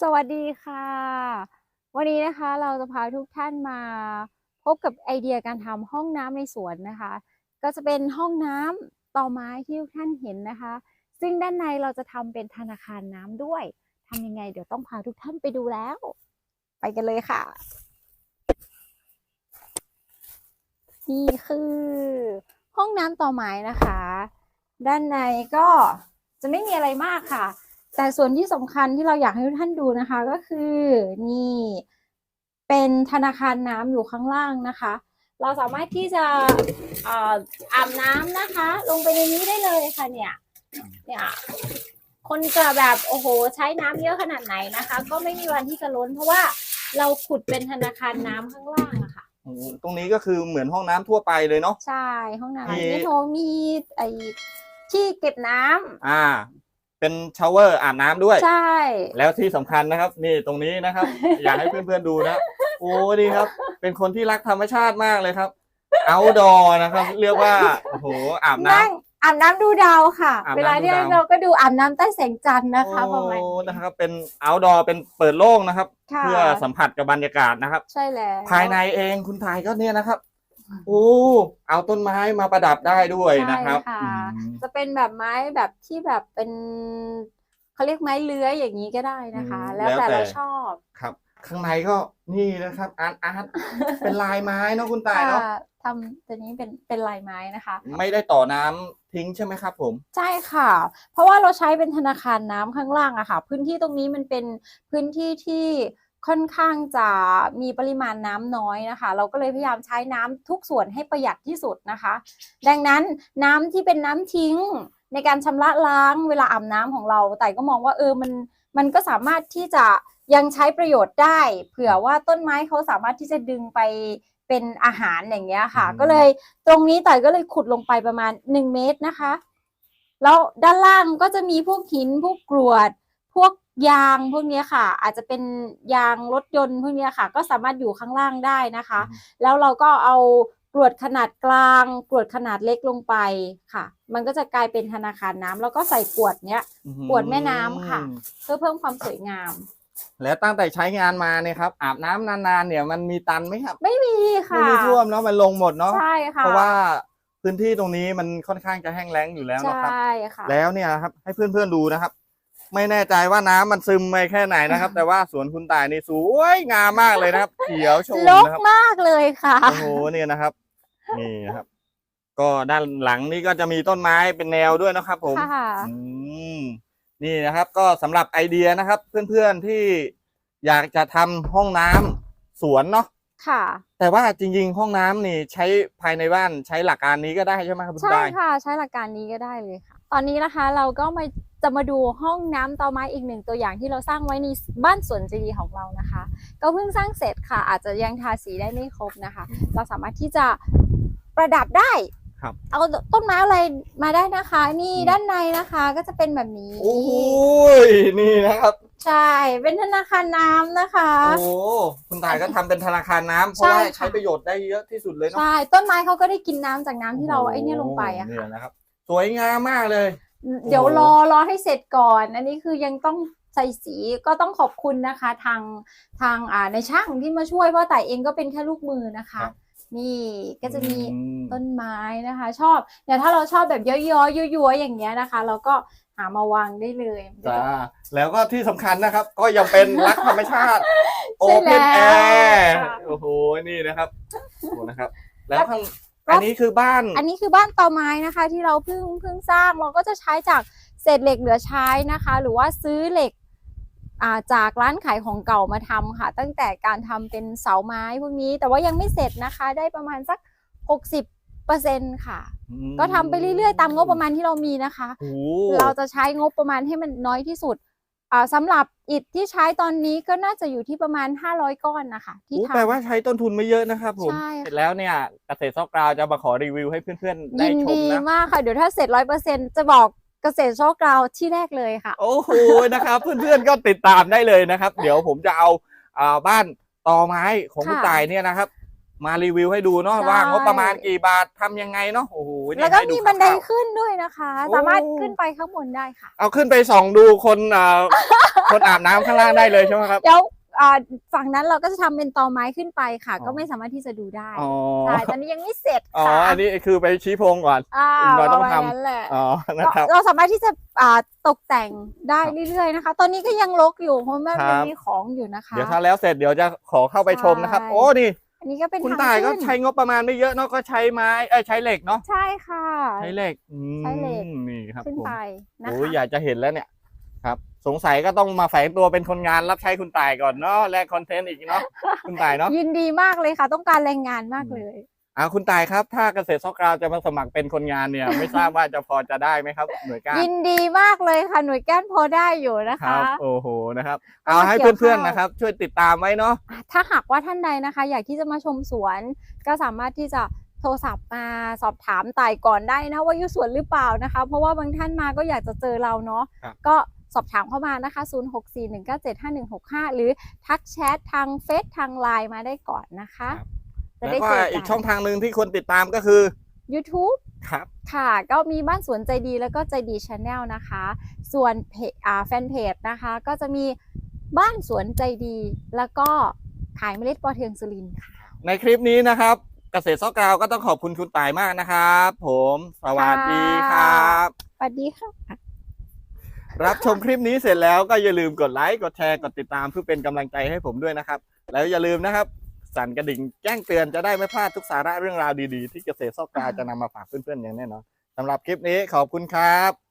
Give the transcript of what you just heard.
สวัสดีค่ะ วันนี้นะคะเราจะพาทุกท่านมาพบกับไอเดียการทำห้องน้ำในสวนนะคะ ก็จะเป็นห้องน้ำต่อไม้ที่ทุกท่านเห็นนะคะ ซึ่งด้านในเราจะทำเป็นธนาคารน้ำด้วยทำยังไง เดี๋ยวต้องพาทุกท่านไปดูแล้ว ไปกันเลยค่ะ นี่คือห้องน้ำต่อไม้นะคะ ด้านในก็จะไม่มีอะไรมากค่ะ แต่ส่วนที่สำคัญที่เราอยากให้ทุกท่านดูนะคะก็คือนี่เป็นธนาคารน้ำอยู่ข้างล่างนะคะ เราสามารถที่จะเอ่ออาบน้ำนะคะ ลงไปในนี้ได้เลยค่ะเนี่ยเนี่ยคนจะแบบโอ้โห ใช้น้ำเยอะขนาดไหนนะคะ ก็ไม่มีวันที่จะล้น เพราะว่าเราขุดเป็นธนาคารน้ำข้างล่างอะค่ะอืมตรงนี้ก็คือเหมือนห้องน้ำทั่วไปเลยเนาะใช่ห้องน้ำมีนี่โทมีไอที่เก็บน้ำอ่า เป็นชาวเวอร์อาบน้ำด้วย ใช่ แล้วที่สำคัญนะครับ นี่ตรงนี้นะครับ อยากให้เพื่อนๆดูนะโอ้ดีครับ เป็นคนที่รักธรรมชาติมากเลยครับ เอาดอนะครับ เรียกว่าโอ้โหอาบน้ำ นั่งอาบน้ำดูดาวค่ะ อาบน้ำเวลาที่ดูดาวเราก็ดูอาบน้ำใต้แสงจันทร์นะคะประมาณโอ้นี้นะครับ เป็นเอาดอเป็นเปิดโล่งนะครับ ค่ะเพื่อสัมผัสกับบรรยากาศนะครับ ใช่แล้วภายในเองคุณทายก็เนี่ยนะครับ โอ้เอาต้นไม้มาประดับได้ด้วยนะครับใช่ค่ะอืมจะเป็นแบบไม้แบบที่แบบเป็นเขาเรียกไม้เลื้อยอย่างนี้ก็ได้นะคะ อืมแล้วแล้วแต่แต่ เราชอบครับ ข้างในก็นี่นะครับอาร์ตอาร์ตเป็นลายไม้เนาะคุณตายเนาะค่ะทำตัวนี้เป็นเป็นลายไม้นะคะ ไม่ได้ต่อน้ำทิ้งใช่ไหมครับผม ใช่ค่ะ เพราะว่าเราใช้เป็นธนาคารน้ำข้างล่างอะค่ะ พื้นที่ตรงนี้มันเป็นพื้นที่ที่ ค่อนข้างจะมีปริมาณน้ำน้อยนะคะ เราก็เลยพยายามใช้น้ำทุกส่วนให้ประหยัดที่สุดนะคะ ดังนั้นน้ำที่เป็นน้ำทิ้งในการชำระล้างเวลาอาบน้ำของเรา แต่ก็มองว่าเออมันมันก็สามารถที่จะยังใช้ประโยชน์ได้ เผื่อว่าต้นไม้เขาสามารถที่จะดึงไปเป็นอาหารอย่างเงี้ยค่ะอืมก็เลยตรงนี้แต่ก็เลยขุดลงไปประมาณ 1 เมตรนะคะ แล้วด้านล่างก็จะมีพวกหินพวกกรวด พวก ยางพวกเนี้ยค่ะ อาจจะเป็นยางรถยนต์พวกเนี้ยค่ะ ก็สามารถอยู่ข้างล่างได้นะคะ แล้วเราก็เอากรวดขนาดกลางกรวดขนาดเล็กลงไปค่ะ มันก็จะกลายเป็นธนาคารน้ำแล้วก็ใส่กรวดเนี้ยกวดแม่น้ำค่ะ เพื่อเพิ่มความสวยงาม แล้วตั้งแต่ใช้งานมาเนี่ยครับ อาบน้ำนานๆเนี่ยมันมีตันไหมครับ ไม่มีไม่ค่ะมีท่วมเนาะมันลงหมดเนาะใช่ค่ะเพราะว่าพื้นที่ตรงนี้มันค่อนข้างจะแห้งแล้งอยู่แล้วใชนะครับ่ค่ะแล้วเนี่ยครับให้เพื่อนๆดูนะครับ ไม่แน่ใจว่าน้ำมันซึมไปแค่ไหนนะครับ แต่ว่าสวนคุณตายนี่สวยงามมากเลยนะครับ เขียวชลอุ่มกนะครับ มากเลยค่ะ โอ้โหเนี่ยนะครับ นี่นะครับ ก็ด้านหลังนี่ก็จะมีต้นไม้เป็นแนวด้วยนะครับ ผมค่ะ อืมนี่นะครับ ก็สำหรับไอเดียนะครับ เพื่อนๆที่อยากจะทำห้องน้ำสวนเนาะค่ะ แต่ว่าจริงๆ ห้องน้ำนี่ใช้ภายในบ้านใช้หลักการนี้ก็ได้ใช่ไหมครับคุณใช่ตายค่ะ ใช้หลักการนี้ก็ได้เลยค่ะ ตอนนี้นะคะเราก็มา จะมาดูห้องน้ำเตาไม้อีกหนึ่งตัวอย่างที่เราสร้างไว้ในบ้านสวนจีดีของเรานะคะ ก็เพิ่งสร้างเสร็จค่ะ อาจจะยังทาสีได้ไม่ครบนะคะ เราสามารถที่จะประดับได้ครับเอาต้นไม้อะไรมาได้นะคะ นี่อืมด้านในนะคะก็จะเป็นแบบนี้โอ้ยนี่นะครับใช่เป็นธนาคารน้ำนะคะโอ้คุณตายก็ทำเป็นธนาคารน้ำเพใช่ราะว่าค่ะใช้ประโยชน์ได้เยอะที่สุดเลยเนาะใช่ต้นไม้เขาก็ได้กินน้ำจากน้ำที่เราไอ้เนี่ยลงไปอะโโหค่ะเนี่ยนะครับ สวยงามมากเลย เดี๋ยวโอ้โหรอรอให้เสร็จก่อน อันนี้คือยังต้องใส่สีก็ต้องขอบคุณนะคะ ทางทางอ่าในช่างที่มาช่วยเพราะแต่เองก็เป็นแค่ลูกมือนะคะ นี่ก็จะมีอืมต้นไม้นะคะ ชอบแต่ถ้าเราชอบแบบย้อยๆยัวๆอย่างเงี้ยนะคะ เราก็หามาวางได้เลยจ้าแล้วก็ที่สำคัญนะครับ ก็ยังเป็นรักธรรมชาติโอใช่เพนแอแล้วร์ค่ะโอ้โหนี่นะครับโอ้โหนะครับ แล้วแล้วข้าง อันนี้คือบ้าน อันนี้คือบ้านเตาไม้นะคะ ที่เราเพิ่งเพิ่งสร้างเราก็จะใช้จากเศษเหล็กเหลือใช้นะคะ หรือว่าซื้อเหล็กอ่าจากร้านขายของเก่ามาทำค่ะ ตั้งแต่การทำเป็นเสาไม้พวกนี้ แต่ว่ายังไม่เสร็จนะคะ ได้ประมาณสัก 60เปอร์เซ็นค่ะ ก็ทำไปเรื่อยๆ ตามงบประมาณที่เรามีนะคะโอ้โหเราจะใช้งบประมาณให้มันน้อยที่สุดอ่า สำหรับอิฐที่ใช้ตอนนี้ก็น่าจะอยู่ที่ประมาณ 500 ก้อนนะคะที่โอ้ทำ แปลว่าใช้ต้นทุนไม่เยอะนะครับผม ใช่ค่ะ เสร็จแล้วเนี่ยเกษตรซอกกราวจะมาขอรีวิวให้เพื่อนๆได้ยินชมดีนะ มากค่ะ เดี๋ยวถ้าเสร็จร้อยเปอร์เซ็นจะบอกเกษตรโชคเราที่แรกเลยค่ะ โอ้โหนะครับ เพื่อนๆก็ติดตามได้เลยนะครับ เดี๋ยวผมจะเอาอ่าบ้านตอไม้ของคุณค่ะ ตายเนี่ยนะครับ มารีวิวให้ดูเนาะใช่ ว่างบประมาณกี่บาททำยังไงเนาะโอ้โหนี่แล้วก็ให้มีบันไดคร่าวๆขึ้นด้วยนะคะ โอ้ สามารถขึ้นไปข้างบนได้ค่ะเอาขึ้นไปส่องดูคนอ่า คนอาบน้ำข้างล่างได้เลยใช่ไหมครับ เดี๋ยวอ่าฝั่งนั้นเราก็จะทำเป็นตอไม้ขึ้นไปค่ะ อ๋อ ก็ไม่สามารถที่จะดูได้อ๋อใช่ตอนนี้ยังไม่เสร็จอ๋อค่ะอันนี้คือไปชี้โพรงก่อน อ่าเราต้องประมาณทำนั้นแหละอ๋อนะครับ เราสามารถที่จะอ่าตกแต่งได้ครับเรื่อยๆนะคะ ตอนนี้ก็ยังรกอยู่เพราะมันครัยังบมีของอยู่นะคะ เดี๋ยวถ้าแล้วเสร็จเดี๋ยวจะขอเข้าไปชมนะครับ ใช่ โอ้นี่ อันนี้ก็เป็นคุณทางตายก็ขึ้นใช้งบประมาณไม่เยอะเนาะก็ใช้ไม้เอ้ยใช้เหล็กเนาะใช่ค่ะ ใช้เหล็กอืมใช้เหล็ก นี่ครับขึ้นผมไปนะโอ้คะยอยากจะเห็นแล้วเนี่ยครับ สงสัยก็ต้องมาแฝงตัวเป็นคนงานรับใช้คุณตายก่อนเนาะแลกคอนเทนต์อีกเนาะคุณตายเนาะ ยินดีมากเลยค่ะ ต้องการแรงงานมากเลย อ่าคุณตายครับ ถ้าเกษตรซอกกราวจะมาสมัครเป็นคนงานเนี่ย ไม่ทราบว่าจะพอจะได้ไหมครับ หน่วยการยินดีมากเลยค่ะหน่วยก้านพอได้อยู่นะครัคะบโอ้โหนะครับก็เอามาให้เกี่ยวเพื่อนข้าวๆนะครับ ช่วยติดตามไว้เนาะ ถ้าหากว่าท่านใดนะคะ อยากที่จะมาชมสวน ก็สามารถที่จะโทรศัพท์มาสอบถามต่ายก่อนได้นะว่าอยู่สวนหรือเปล่านะคะ เพราะว่าบางท่านมาก็อยากจะเจอเราเนาะครับ ก็สอบถามเข้ามานะคะ 0641975165 หรือทักแชททางเฟซทางไลน์มาได้ก่อนนะคะ จะแล้วได้ก็เจออีกักนช่องทางหนึ่งที่ควรติดตามก็คือ YouTube ครับ ค่ะ ก็มีบ้านสวนใจดีแล้วก็ใจดีชาแนลนะคะ ส่วนเพจอ่าแฟนเพจนะคะ ก็จะมีบ้านสวนใจดี แล้วก็ขายเมล็ดปอเทืองสุรินทร์ค่ะในคลิปนี้นะครับ เกษตรซอกกราวก็ต้องขอบคุณคุณตายมากนะครับ ผมสวัสดีครับ สวัสดีค่ะ รับชมคลิปนี้เสร็จแล้วก็อย่าลืมกดไลค์กดแชร์กดติดตามเพื่อเป็นกำลังใจให้ผมด้วยนะครับ แล้วอย่าลืมนะครับ สั่นกระดิ่งแจ้งเตือนจะได้ไม่พลาดทุกสาระเรื่องราวดีๆ ที่เกษตรซอกกาวจะนำมาฝากเพื่อนๆอย่างแน่นอนสำหรับคลิปนี้ขอบคุณครับ